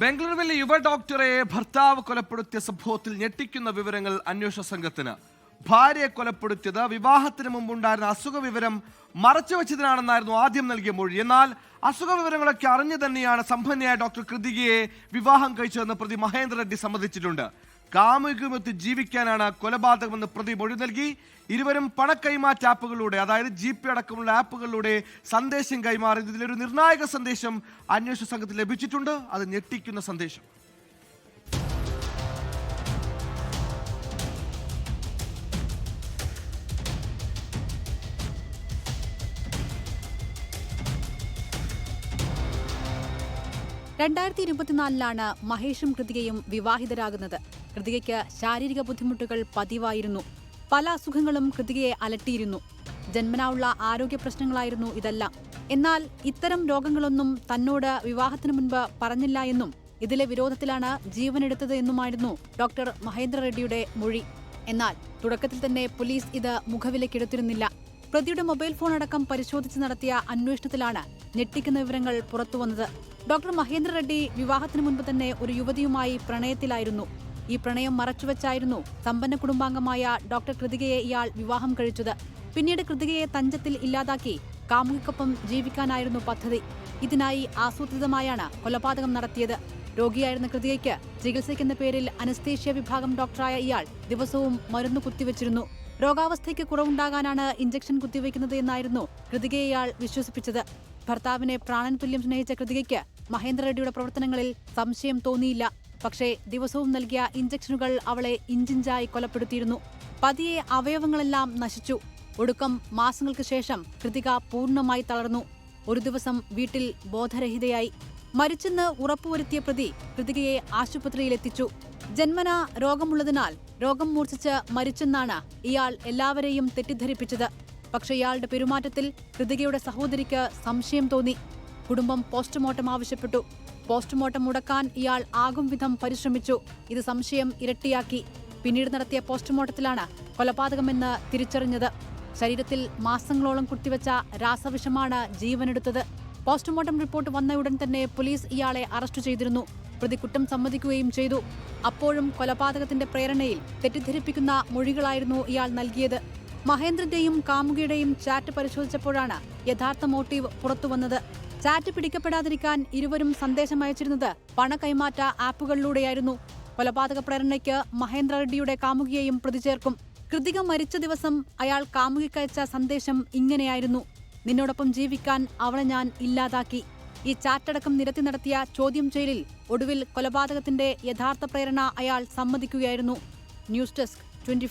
ബംഗളൂരുവിലെ യുവ ഡോക്ടറെ ഭർത്താവ് കൊലപ്പെടുത്തിയ സംഭവത്തിൽ ഞെട്ടിക്കുന്ന വിവരങ്ങൾ അന്വേഷണ സംഘത്തിന്. ഭാര്യയെ കൊലപ്പെടുത്തിയത് വിവാഹത്തിന് മുമ്പുണ്ടായിരുന്ന അസുഖ വിവരം മറച്ചുവെച്ചതിനാണെന്നായിരുന്നു ആദ്യം നൽകിയ മൊഴി. എന്നാൽ അസുഖ വിവരങ്ങളൊക്കെ അറിഞ്ഞു തന്നെയാണ് സമ്പന്നയായ ഡോക്ടർ കൃതികയെ വിവാഹം കഴിച്ചതെന്ന് പ്രതി മഹേന്ദ്ര റെഡ്ഡി സമ്മതിച്ചിട്ടുണ്ട്. കാമുകമൊത്ത് ജീവിക്കാനാണ് കൊലപാതകമെന്ന് പ്രതി മൊഴി നൽകി. ഇരുവരും പണക്കൈമാറ്റ ആപ്പുകളിലൂടെ അതായത് ജി പി അടക്കമുള്ള ആപ്പുകളിലൂടെ സന്ദേശം കൈമാറി ഇതിലൊരു നിർണായക സന്ദേശം അന്വേഷണ സംഘത്തിന് ലഭിച്ചിട്ടുണ്ട്. അത് ഞെട്ടിക്കുന്ന സന്ദേശം. രണ്ടായിരത്തി ഇരുപത്തിനാലിലാണ് മഹേഷും കൃതികയും വിവാഹിതരാകുന്നത്. കൃതികയ്ക്ക് ശാരീരിക ബുദ്ധിമുട്ടുകൾ പതിവായിരുന്നു. പല അസുഖങ്ങളും കൃതികയെ അലട്ടിയിരുന്നു. ജന്മനാ ഉള്ള ആരോഗ്യ പ്രശ്നങ്ങളായിരുന്നു ഇതെല്ലാം. എന്നാൽ ഇത്തരം രോഗങ്ങളൊന്നും തന്നോട് വിവാഹത്തിന് മുൻപ് പറഞ്ഞില്ല എന്നും ഇതിലെ വിരോധത്തിലാണ് ജീവനെടുത്തത് എന്നുമായിരുന്നു ഡോക്ടർ മഹേന്ദ്ര റെഡ്ഡിയുടെ മൊഴി. എന്നാൽ തുടക്കത്തിൽ തന്നെ പോലീസ് ഇത് മുഖവിലക്കെടുത്തിരുന്നില്ല പ്രതിയുടെ മൊബൈൽ ഫോൺ അടക്കം പരിശോധിച്ച് നടത്തിയ അന്വേഷണത്തിലാണ് ഞെട്ടിക്കുന്ന വിവരങ്ങൾ പുറത്തുവന്നത്. ഡോക്ടർ മഹേന്ദ്ര റെഡ്ഡി വിവാഹത്തിന് മുൻപ് തന്നെ ഒരു യുവതിയുമായി പ്രണയത്തിലായിരുന്നു. ഈ പ്രണയം മറച്ചുവെച്ചായിരുന്നു സമ്പന്ന കുടുംബാംഗമായ ഡോക്ടർ കൃതികയെ ഇയാൾ വിവാഹം കഴിച്ചത്. പിന്നീട് കൃതികയെ തഞ്ചത്തിൽ ഇല്ലാതാക്കി കാമുകിക്കൊപ്പം ജീവിക്കാനായിരുന്നു പദ്ധതി. ഇതിനായി ആസൂത്രിതമായാണ് കൊലപാതകം നടത്തിയത്. രോഗിയായിരുന്ന കൃതികയ്ക്ക് ചികിത്സയ്ക്കെന്ന പേരിൽ അനസ്തേഷ്യ വിഭാഗം ഡോക്ടറായ ഇയാൾ ദിവസവും മരുന്ന് കുത്തിവെച്ചിരുന്നു. രോഗാവസ്ഥയ്ക്ക് കുറവുണ്ടാകാനാണ് ഇഞ്ചക്ഷൻ കുത്തിവെക്കുന്നത് എന്നായിരുന്നു കൃതികയെ ഇയാൾ വിശ്വസിപ്പിച്ചത്. ഭർത്താവിനെ പ്രാണൻ തുല്യം സ്നേഹിച്ച കൃതികയ്ക്ക് മഹേന്ദ്ര റെഡ്ഡിയുടെ പ്രവർത്തനങ്ങളിൽ സംശയം തോന്നിയില്ല. പക്ഷേ ദിവസവും നൽകിയ ഇഞ്ചക്ഷനുകൾ അവളെ ഇഞ്ചിഞ്ചായി കൊലപ്പെടുത്തിയിരുന്നു. പതിയെ അവയവങ്ങളെല്ലാം നശിച്ചു. ഒടുക്കം മാസങ്ങൾക്ക് ശേഷം കൃതിക പൂർണമായി തളർന്നു. ഒരു ദിവസം വീട്ടിൽ ബോധരഹിതയായി. മരിച്ചെന്ന് ഉറപ്പുവരുത്തിയ പ്രതി കൃതികയെ ആശുപത്രിയിലെത്തിച്ചു ജന്മന രോഗമുള്ളതിനാൽ രോഗം മൂർച്ഛിച്ച് മരിച്ചെന്നാണ് ഇയാൾ എല്ലാവരെയും തെറ്റിദ്ധരിപ്പിച്ചത്. പക്ഷേ ഇയാളുടെ പെരുമാറ്റത്തിൽ കൃതികയുടെ സഹോദരിക്ക് സംശയം തോന്നി. കുടുംബം പോസ്റ്റ്മോർട്ടം ആവശ്യപ്പെട്ടു. പോസ്റ്റ്മോർട്ടം മുടക്കാൻ ഇയാൾ ആകും വിധം പരിശ്രമിച്ചു. ഇത് സംശയം ഇരട്ടിയാക്കി. പിന്നീട് നടത്തിയ പോസ്റ്റ്മോർട്ടത്തിലാണ് കൊലപാതകമെന്ന് തിരിച്ചറിഞ്ഞത്. ശരീരത്തിൽ മാസങ്ങളോളം കുത്തിവെച്ച രാസവിഷമാണ് ജീവനെടുത്തത്. പോസ്റ്റ്മോർട്ടം റിപ്പോർട്ട് വന്ന ഉടൻ തന്നെ പോലീസ് ഇയാളെ അറസ്റ്റ് ചെയ്തിരുന്നു. പ്രതി കുറ്റം സമ്മതിക്കുകയും ചെയ്തു. അപ്പോഴും കൊലപാതകത്തിന്റെ പ്രേരണയിൽ തെറ്റിദ്ധരിപ്പിക്കുന്ന മൊഴികളായിരുന്നു ഇയാൾ നൽകിയത്. മഹേന്ദ്രന്റെയും കാമുകിയുടെയും ചാറ്റ് പരിശോധിച്ചപ്പോഴാണ് യഥാർത്ഥ മോട്ടീവ് പുറത്തുവന്നത്. ചാറ്റ് പിടിക്കപ്പെടാതിരിക്കാൻ ഇരുവരും സന്ദേശം അയച്ചിരുന്നത് പണ കൈമാറ്റ ആപ്പുകളിലൂടെയായിരുന്നു. കൊലപാതക പ്രേരണയ്ക്ക് മഹേന്ദ്ര റെഡ്ഡിയുടെ കാമുകിയെയും പ്രതിചേർക്കും കൃതിക മരിച്ച ദിവസം അയാൾ കാമുകിക്കയച്ച സന്ദേശം ഇങ്ങനെയായിരുന്നു. നിന്നോടൊപ്പം ജീവിക്കാൻ അവളെ ഞാൻ ഇല്ലാതാക്കി. ഈ ചാറ്റടക്കം നിരത്തി നടത്തിയ ചോദ്യം ചെയ്യലിൽ ഒടുവിൽ കൊലപാതകത്തിന്റെ യഥാർത്ഥ പ്രേരണ അയാൾ സമ്മതിക്കുകയായിരുന്നു. News desk twenty